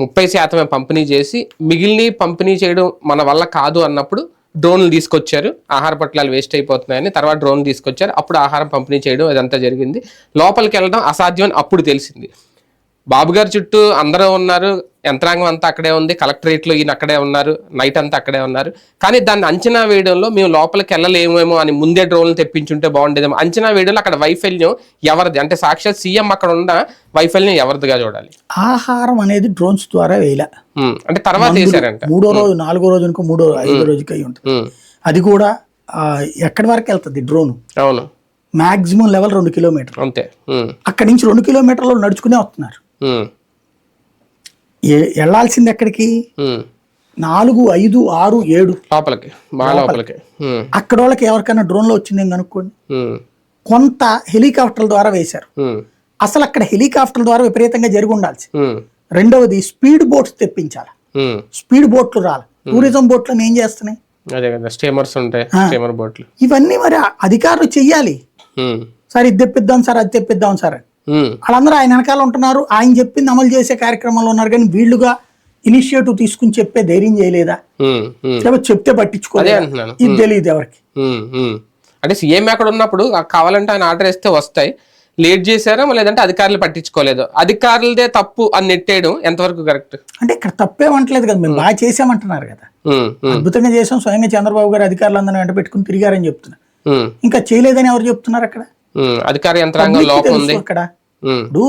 ముప్పై శాతమే పంపిణీ చేసి మిగిలిన పంపిణీ చేయడం మన వల్ల కాదు అన్నప్పుడు డ్రోన్లు తీసుకొచ్చారు. ఆహార పొట్లాలు వేస్ట్ అయిపోతున్నాయని తర్వాత డ్రోన్ తీసుకొచ్చారు. అప్పుడు ఆహారం పంపిణీ చేయడం అదంతా జరిగింది. లోపలికి వెళ్ళడం అసాధ్యం అని అప్పుడు తెలిసింది. బాబు గారి చుట్టూ అందరూ ఉన్నారు. యంత్రాంగం అంతా అక్కడే ఉంది. కలెక్టరేట్లో ఈయన అక్కడే ఉన్నారు. నైట్ అంతా అక్కడే ఉన్నారు. కానీ దాన్ని అంచనా వేయడంలో మేము లోపలికి వెళ్ళలేమేమో అని ముందే డ్రోన్లు తెప్పించుంటే బాగుండేదేమో అంచనా వేయడంలో అక్కడ వైఫల్యం ఎవరిది? అంటే సాక్షాత్ సీఎం అక్కడ ఉన్న వైఫల్యం ఎవరిదిగా చూడాలి? ఆహారం అనేది డ్రోన్స్ ద్వారా వేయలే. అంటే తర్వాత వేసారంట మూడో రోజు నాలుగో రోజు మూడో ఐదో రోజుకి అయి ఉంటుంది. అది కూడా ఎక్కడి వరకు వెళ్తుంది డ్రోన్? అవును. మాక్సిమం లెవెల్ రెండు కిలోమీటర్ అంతే. అక్కడి నుంచి రెండు కిలోమీటర్లు నడుచుకునే వస్తున్నారు. వెళ్ళాల్సింది ఎక్కడికి. నాలుగు ఐదు ఆరు ఏడు. లోపలికి అక్కడ వాళ్ళకి ఎవరికైనా డ్రోన్లో వచ్చిందేం కనుక్కోండి. కొంత హెలికాప్టర్ల ద్వారా వేశారు. అసలు అక్కడ హెలికాప్టర్ల ద్వారా విపరీతంగా జరిగి ఉండాల్సి. రెండవది స్పీడ్ బోట్స్ తెప్పించాలి. స్పీడ్ బోట్లు రాలి. టూరిజం బోట్లను ఏం చేస్తున్నాయి? అదే కదా స్టీమర్స్ ఉంటాయి స్టీమర్ బోట్లు. ఇవన్నీ మరి అధికారులు చెయ్యాలి. సార్ ఇది తెప్పిద్దాం సార్ అది తెప్పిద్దాం సార్ అని. వాళ్ళందరూ ఆయన వెనకాల ఉంటున్నారు. ఆయన చెప్పింది అమలు చేసే కార్యక్రమంలో ఉన్నారు కానీ వీళ్ళుగా ఇనిషియేటివ్ తీసుకుని చెప్పే ధైర్యం చేయలేదా? ఉమ్, ఉమ్. లేకపోతే చెప్తే అంటున్నాను. ఇది తెలియదు ఎవరికి. అంటే సీఎం అక్కడ ఉన్నప్పుడు కావాలంటే ఆయన ఆర్డర్ ఇస్తే వస్తాయి. లేట్ చేశారా లేదంటే అధికారులు పట్టించుకోలేదు. అధికారులదే తప్పు అని నెట్టేయడం ఎంతవరకు కరెక్ట్ అంటే ఇక్కడ తప్పేమంటలేదు కదా. మేము బాగా చేసామంటున్నారు కదా. అద్భుతంగా చేసాం. స్వయంగా చంద్రబాబు గారు అధికారులందరినీ వెంట పెట్టుకుని తిరిగారని చెప్తున్నారు ఉమ్, ఇంకా చేయలేదని ఎవరు చెప్తున్నారు అక్కడ. అధికార యంత్రాంగం లోపం ఉంది అక్కడ. ఇప్పుడు